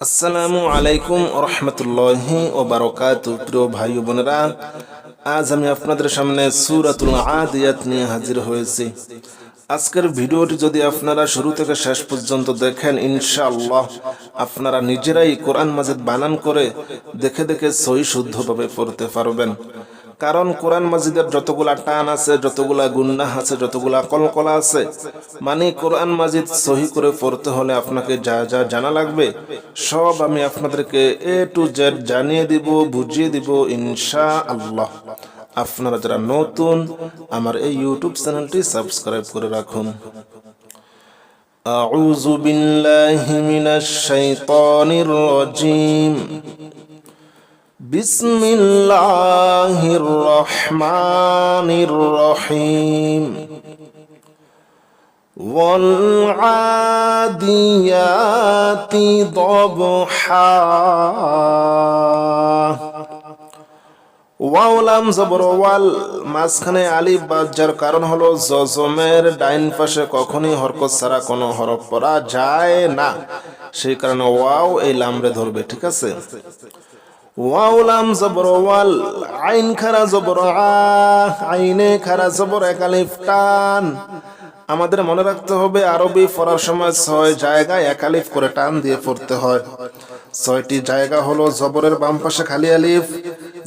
আসসালামু আলাইকুম রহমতুল্লাহি ও বারকাত। প্রিয় ভাই বোনেরা, আজ আমি আপনাদের সামনে সুরাতুল আদিয়াত নিয়ে হাজির হয়েছি। আজকের ভিডিওটি যদি আপনারা শুরু থেকে শেষ পর্যন্ত দেখেন, ইনশাআল্লাহ আপনারা নিজেরাই কোরআন মাজিদ বানান করে দেখে দেখে সই শুদ্ধভাবে পড়তে পারবেন। কারণ কোরআন মাজিদের যতগুলা টান আছে যতগুলা গুন্নাহ আছে যতগুলা কলকলা আছে মানে কোরআন মাজিদ সহি করে পড়তে হলে আপনাকে যা যা জানা লাগবে সব আমি আপনাদেরকে এ টু জেড জানিয়ে দিব বুঝিয়ে দিব ইনশা আল্লাহ আপনারা যারা নতুন আমার এই ইউটিউব চ্যানেলটি সাবস্ক্রাইব করে রাখুন أعوذ بالله من الشيطان الرجيم بسم الله الرحمن الرحيم والعاديات ضبحا ওয়াউলাম জবর ওয়াল মাঝখানে আলিফ বাজার কারণ হলো জজমের ডাইন পাশে কখনই হরকত ছাড়া কোনো হরফ পড়া যায় না সেই কারণে ওয়াও এই লামরে ধরবে ঠিক আছে ওয়াউলাম জবর ওয়াল, আইন খারা জবর আইনে খারা জবর একালিফ টান। আমাদের মনে রাখতে হবে, আরবি পড়ার সময় ছয় জায়গায় একালিফ করে টান দিয়ে পড়তে হয়। ছয়টি জায়গা হলো জবরের বাম পাশে খালি আলিফ,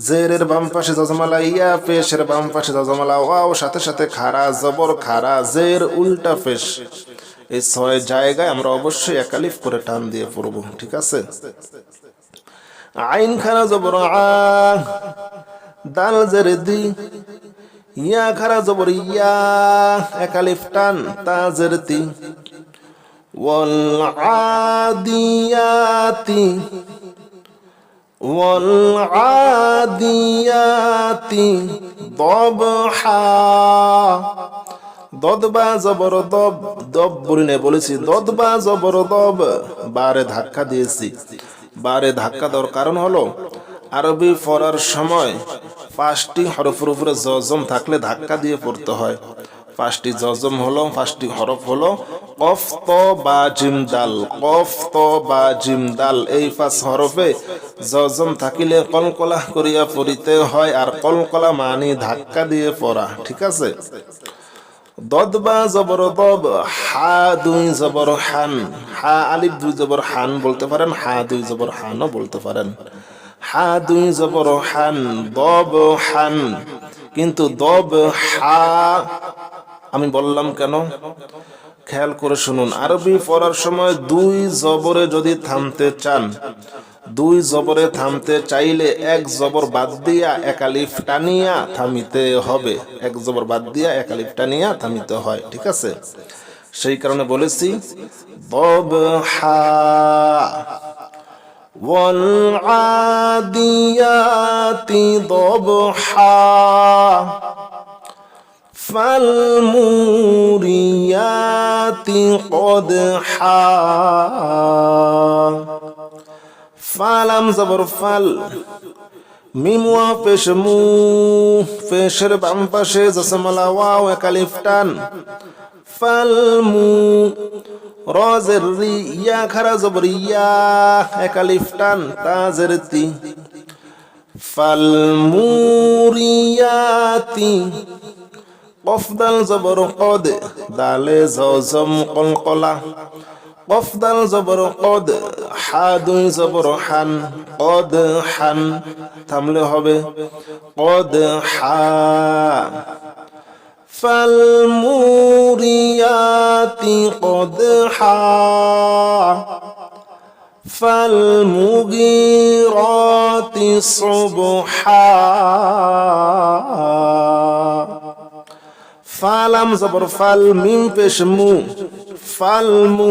জেরের বাম পাশে জজমালা ইয়া, পেশের বাম পাশে জজমালা ওয়াও, সাথে সাথে খারা জবর, খারা জের, উল্টা পেশ। এই ছয় জায়গায় আমরা অবশ্যই একালিফ করে টান দিয়ে পড়ব, ঠিক আছে? আইন খারা জবর দাল জের দি, ইয়া খারা জবর ইয়া একালিফ টান তা জের তি ওয়াল আদিয়াতি ওয়াল আদিয়াতি, দবহা। দদবা জবর দব দব বলিনে বলেছি, দদবা জবর দব, বারে ধাক্কা দিয়েছি। বারে ধাক্কা দেওয়ার কারণ হলো আরবি পড়ার সময় পাঁচটি হরফের উপরে জজম থাকলে ধাক্কা দিয়ে পড়তে হয়। পাঁচটি জজম হলো, পাঁচটি হরফ হলো, কফ, ত, বা, জিম, দাল, কফ, ত, বা, জিম, দাল, এই পাঁচ হরফে জজম থাকিলে কলকলা করিয়া পড়িতে হয় আর কলকলা মানি ধাক্কা দিয়ে পড়া, ঠিক আছে? দদবা জবর দব, হা দুই জবর হান। হা আলিফ দুই জবর হান বলতে পারেন, হা দুই জবর হানও বলতে পারেন। হা দুই জবর হান, দব হান। কিন্তু দব হা, আমি বললাম কেন? খেয়াল করে শুনুন, আরবি পড়ার সময় দুই জবরে যদি থামতে চান দুই জবরে থামতে চাইলে এক জবর বাদ দিয়া একালিফ টানিয়া থামিতে হবে এক জবর বাদ দিয়া একালিফ টানিয়া থামিতে হয় ঠিক আছে সেই কারণে বলেছি বব হা والعاديات ضبحا فالموريات قدحا ফালাম জবর ফাল। মিমুয়া পেশ মু, পেশের বাম পাশে জসমালা ওয়াও, একালিফ টান। ফাল মু, রজের রি ইয়া খারা জবর ইয়া, একালিফ তাজের তি। ফাল মুরিয়াতি কফদাল জবর কদ, দালে জজম কলকলা কফদাল জবর কদ হা দুই জবর হান কদ হান থামলে হবে কদ হা فالموريات قدحا فالمغيرات صبحا ফালাম জবর ফাল মিম পেশ মু ফাল মু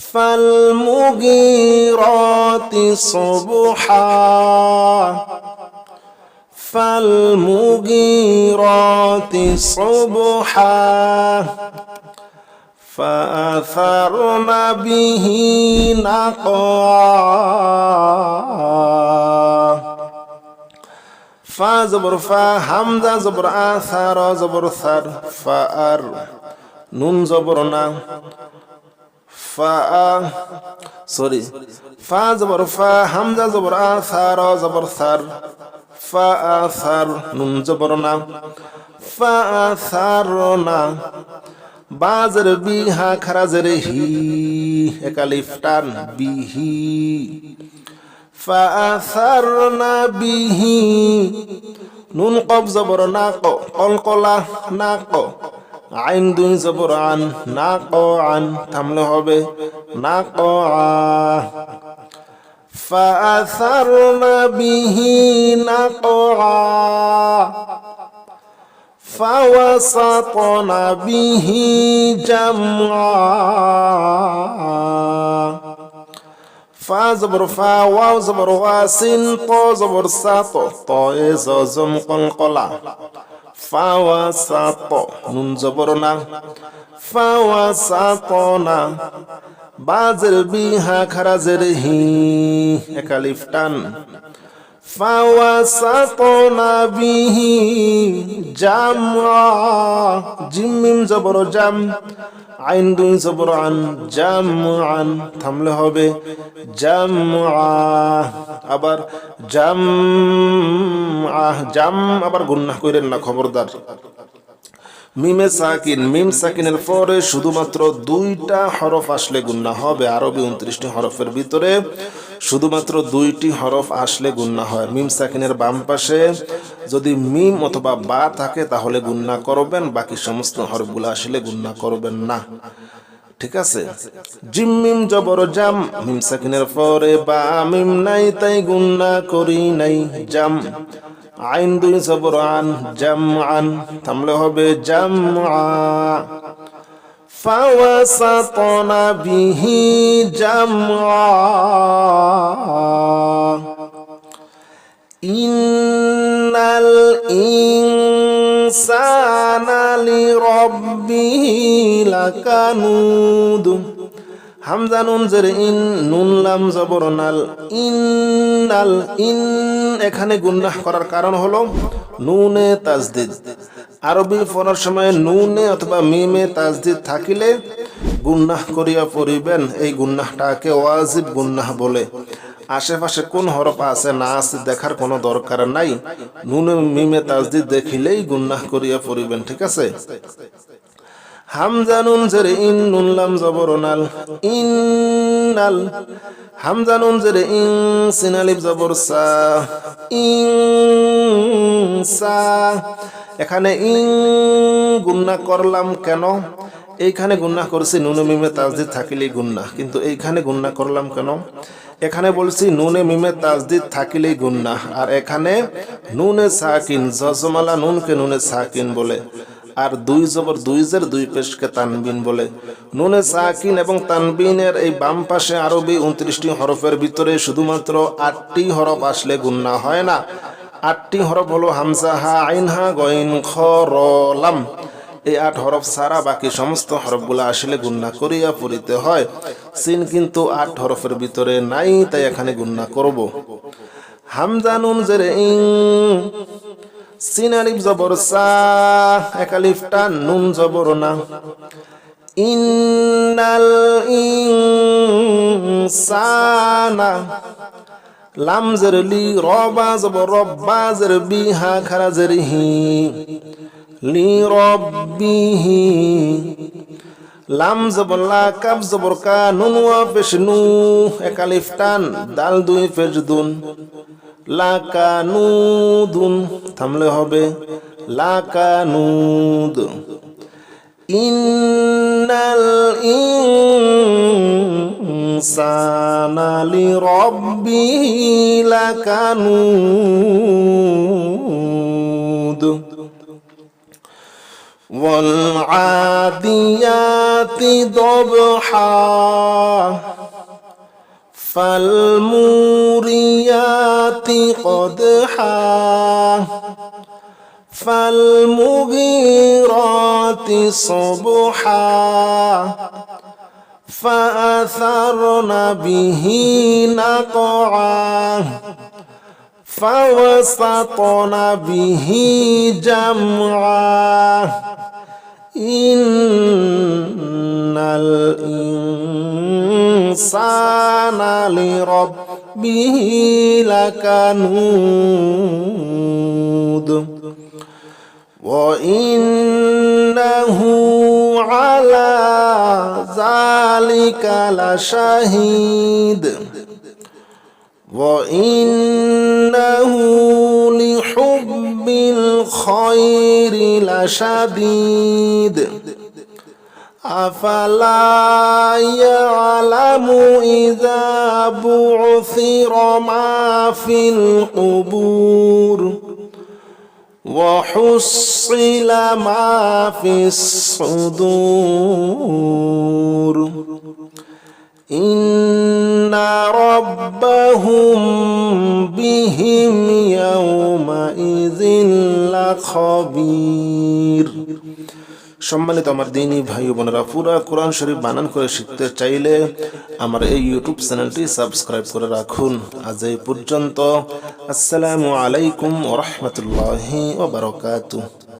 فالمغيرات صبحا فالمغيرات صبحا فأثرن به نقعا فا زبر فا حمزة زبر آثار زبر ثر فأر نون زبرنا ফা সরি ফা জবর ফা হামজা জবর আ সার জবর সার ফা সার নুন জবর না ফা সার না বাজের বি হা খারাজের হি একালিফ টান বিহি ফা সার না বিহি নুন কব জবর না ক কলকলা না ক আইন দুই জবর আন না ক আন থামলে হবে না ক আ فأثرنا به نقعا فوسطن به جمعا ফা জবর ফা ওয়াও জবর ওয়া সিন ত জবর সা ত ত এ জ জম কল কলা ফা ওয়া সা ত নুন জবর না। ফা ওয়া সা ত না। বাজের বিহা খারাজের হি। একালিফ টান। ফাওয়াসাতনা বিহি জামআ জিম মিম জবর জাম, আইন দুই জবর আন জাম আন থামলে হবে জাম আবার জাম, আহ, জাম আবার গুন্না করেন না খবরদার। মিমে সাকিন, মিম সাকিনের পরে শুধুমাত্র দুইটা হরফ আসলে গুন্না হবে, আরবি উনত্রিশটি হরফের ভিতরে। শুধুমাত্র দুইটি হরফ আসলে গুন্না হয়। মিম সাকিনের বাম পাশে যদি মিম অথবা বা থাকে, তাহলে গুন্না করবেন, বাকি সমস্ত হরফগুলো আসলে গুন্না করবেন না। ঠিক আছে? জিম, মিম, জবর, জাম, মিম সাকিনের পরে বা, মিম নাই, তাই গুন্না করি নাই, জাম। আইন দুই, জবর আন, জাম আন, থামলে হবে জাম فوسطن به جمعا إن الإنسان لربه لكنود হামজা নুন জের ইন নুন লাম জবর নাল ইন্নাল ইন এখানে গুন্নাহ করার কারণ হলো নুনে তাজদিদ আরবি পড়ার সময় নুনে অথবা মিমে তাজদিদ থাকিলে গুন্নাহ করিয়া পড়িবেন। এই গুন্নাহটাকে ওয়াজিব গুন্নাহ বলে। আশেপাশে কোন হরফ আছে, না আছে দেখার কোনো দরকার নাই। নুনে মিমে তাজদিদ দেখিলেই গুন্নাহ করিয়া পড়িবেন, ঠিক আছে? হামজা নুন জেরে ইন, নুন লাম জবর নাল। ইন্নাল হামজা নুন জেরে ইন সিনালিব জবর সা। ইন সা এখানে ইং গুন্না করলাম কেন? এইখানে গুন্না করছি নুনে মিমে তাজদিদ থাকিলেই গুন্না, কিন্তু এইখানে গুন্না করলাম কেন? এখানে বলছি নুনে মিমে তাজদিদ থাকিলেই গুন্না, আর এখানে নুনে সাকিন, জজমালা নুনকে নুনে সাকিন বলে। আর দুই জবর দুই জের দুই পেশকে তানবিন বলে। নুনে সাকিন এবং তানবিনের এই বাম পাশে আরবি উনত্রিশটি হরফের ভিতরে শুধুমাত্র আটটি হরফ আসলে গুন্না হয় না। আটটি হরফ হলো হামজা, হা, আইন, হা গইন খ লাম। এই আট হরফ সারা বাকি সমস্ত হরফগুলো আসলে গুন্না করিয়া পড়িতে হয়। সিন কিন্তু আট হরফের ভিতরে নাই, তাই এখানে গুন্না করব। হামজা, নুন, জের, ইং সিন আলিফ জবর সা, এক আলিফ টান, নুন জবর না। ইন্নাল ইনসানা, লাম জের লি রবা জবর রব্বা জের বিহা খারা জের হি। লি রব্বিহি লাম জবর লা কাব জবর কা, নুন ওয়া পেশ নু, এক আলিফ দাল দুই পেশ লাকানুদুন থামলে হবে লাকানুদ ইন্নাল ইনসানা লিরাব্বিহি লাকানুদ والعاديات ضبحا فالموريات قدحا فالمغيرات صبحا فأثرن به نقعا فوسطن به جمعا. إن الإنسان لربه لكنود وإنه على ذلك لشهيد وإنه لحب الخير لشديد أفلا يعلم إذا بعثر ما في القبور وحصل ما في الصدور إن ربهم بهم يومئذ لخبير সম্মানিত আমার দিনী ভাই ও বোনেরা পুরা কোরআন শরীফ বানান করে শিখতে চাইলে আমার এই ইউটিউব চ্যানেলটি সাবস্ক্রাইব করে রাখুন আজ এই পর্যন্ত আসসালামু আলাইকুম ওরহমতুল্লাহি ওবরকাতুহ